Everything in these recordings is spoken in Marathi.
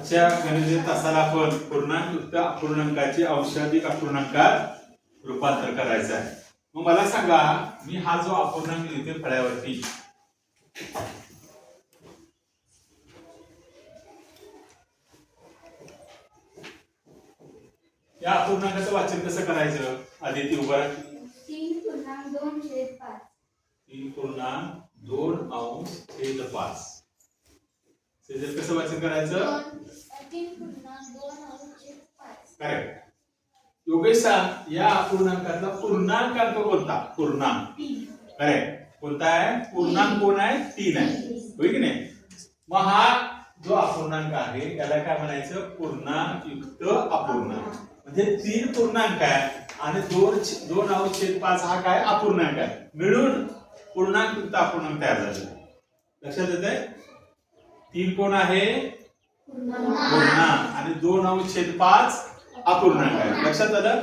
आजच्या गणित तासाला आपण पूर्णांक अपूर्णांकाचे औषधिक अपूर्णांकात रूपांतर करायचं आहे. मग मला सांगा मी हा जो अपूर्णांक लिहिते फळ्यावरती या अपूर्णांकाचं वाचन कसं करायचं? आदिती उभा. तीन पूर्णांक दोन छेद पाच. तीन पूर्णांक दोन अंश छेद पाच. त्याच्यात कसं वाचन करायचं? पूर्णांक करेक्ट योगेश या अपूर्णांकातला पूर्णांकांक कोणता? पूर्णांक. करेक्ट कोणता आहे? पूर्णांक कोण आहे? तीन आहे. होय की नाही? मग हा जो अपूर्णांक आहे त्याला काय म्हणायचं? पूर्णांक युक्त अपूर्णांक. म्हणजे तीन पूर्णांक आहे आणि दोन दोन अवच्छेद पाच हा काय? अपूर्णांक आहे. मिळून पूर्णांक युक्त अपूर्णांक तयार आहे. लक्षात येत आहे तीन कोण आहे? पूर्णांक आणि दोन अंशेद पाच अपूर्णांक आहे लक्षात आलं?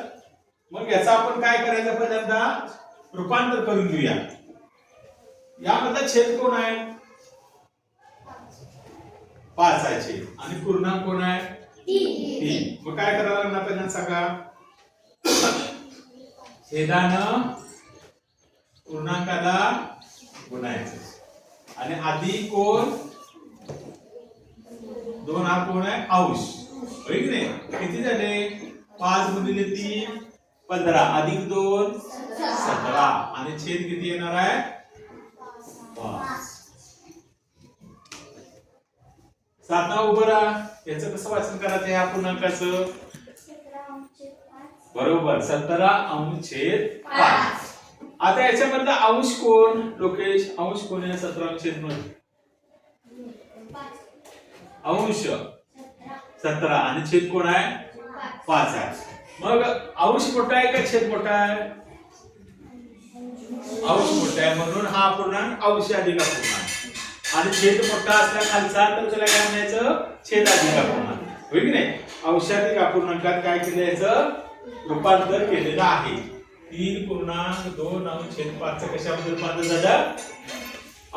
मग याचा आपण काय करायचं पहिल्यांदा? रूपांतर करून घेऊया. यामध्ये छेद कोण आहे? पाच आहे छेद. आणि पूर्णांक कोण आहे? तीन. मग काय करावं लागणार पहिल्यांदा सांगा? छेदानं पूर्णांकाला गुणायचं. आणि आधी कोण? दोन हा कोण आहे? अंश होय की नाही? किती झाले? पाच गुणिले तीन पंधरा. अधिक दोन सतरा. आणि छेद किती येणार आहे? पाच. उभं राहा. याचं कसं वाचन करायचं या पूर्णांकाचं? बरोबर. सतरा अंश छेद पाच. आता याच्यामधला अंश कोण? लोकेश. अंश कोण आहे सतरा अंश छेदमध्ये अंश. सतरा. आणि छेद कोण आहे? पाच आहे. मग अंश मोठा आहे का छेद मोठा आहे? अंश मोठा आहे म्हणून हा पूर्णांक अंश अधिक अपूर्णांक आणि छेद मोठा असला खालचा तर त्याला काय म्हणायचं? छेद अधिक अपूर्णांक होईल की नाही? अंशाधिक अपूर्णांकात काय केलं याचं रूपांतर केलेलं आहे. तीन पूर्णांक दोन अंश छेद पाच. कशामध्ये रूपांतर झालं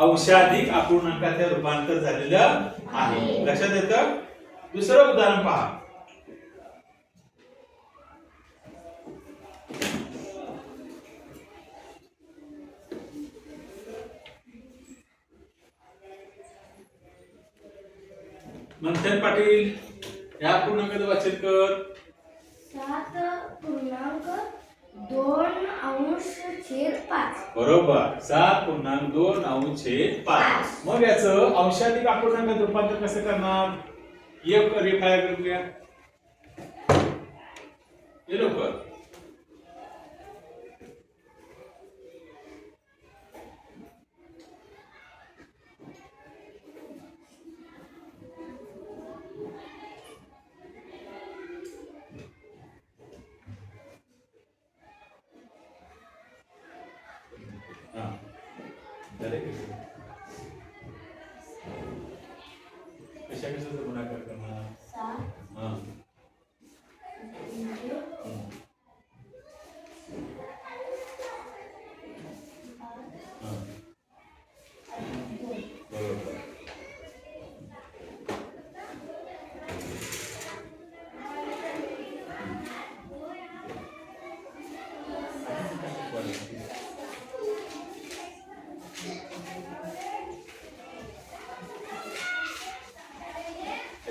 अंशाधिक अपूर्णांकात रूपांतर झालेलं आहे. लक्षात येतं? दुसरं उदाहरण पहा. मंथन पाटील या पूर्णांकाचं वाचन कर. सात पूर्णांक दोन अंश छेद पाच. बरोबर. सात पूर्णांक दोन अंश छेद पाच. मग याचं अंशाधिक अपूर्णांकात रूपांतर कसं करणार? एक रेफाया करूया. हे लवकर. कशा कशाचा गुणाकार करणार सात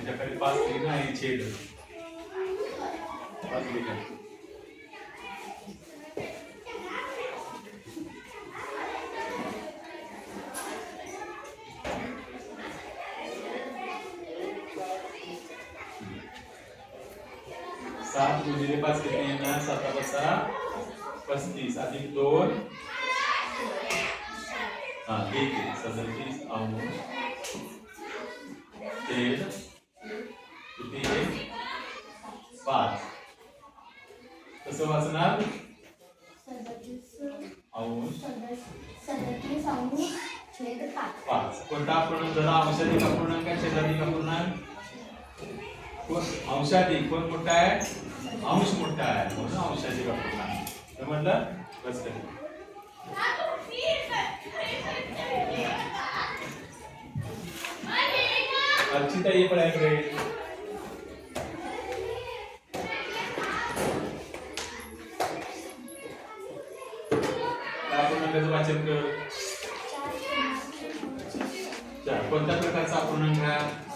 त्याच्याकडे पाच लिहिणं आहे छेद पाच लिहिणं सात गुणिले पाच किती येणार साता पाचा पस्तीस अधिक दोन हा ठीक आहे सदतीस अंश तेल किती पाच. कसं वाचणार? अंश पाच. कोणता अपूर्णांक झाला अंशाधिक अपूर्णांक आहे छेदाधिक अपूर्णांक कोण? अंशाधिक कोण मोठा आहे? अंश मोठा आहे. म्हणून अंशाधिक अपूर्णांक तर म्हणलं बस कधी. अर्चिता ये अपूर्णांकाचं वाचन कर कोणत्या प्रकारचा अपूर्णांक आहे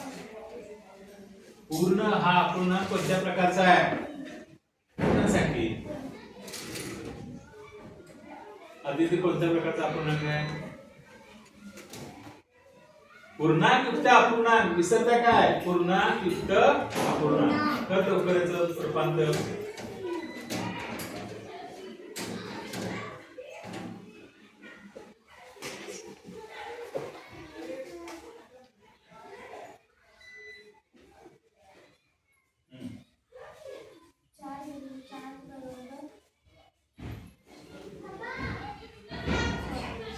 पूर्ण हा अपूर्णांक कोणत्या प्रकारचा आहे? पूर्णासाठी आधी कोणत्या प्रकारचा अपूर्णांक आहे? पूर्णांक युक्त अपूर्णांक विसरता काय? पूर्णांक युक्त अपूर्णांक कर्तव्याचं रूपांतर.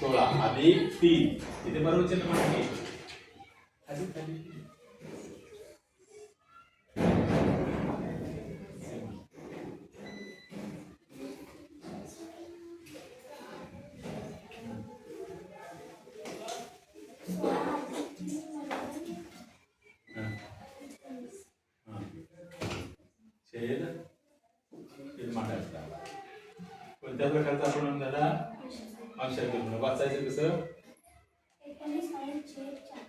सोळा अधिक तीन इथे बरोबर चिन्ह म्हणा की अधिक अधिक तीन. सोळा अधिक तीन बरोबर हं. हं. छेद छेद मांडायचा कोणत्या प्रकारचा अपूर्णांक झाला अंशात पूर्ण वाचायचं कसं?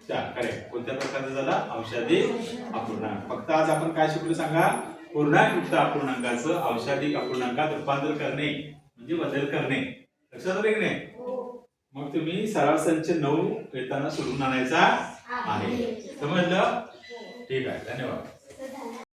चार. करेक्ट कोणत्या प्रकारचा झाला? औषधिक अपूर्णांक. फक्त आज आपण काय शिकलो सांगा? पूर्णांक युक्त अपूर्णांकाचं औषधिक अपूर्णांकात रूपांतर करणे म्हणजे बदल करणे. लक्षात आलं की नाही? मग तुम्ही सराव संच नऊ येताना सोडून आणायचा आहे. समजलं? ठीक आहे. धन्यवाद.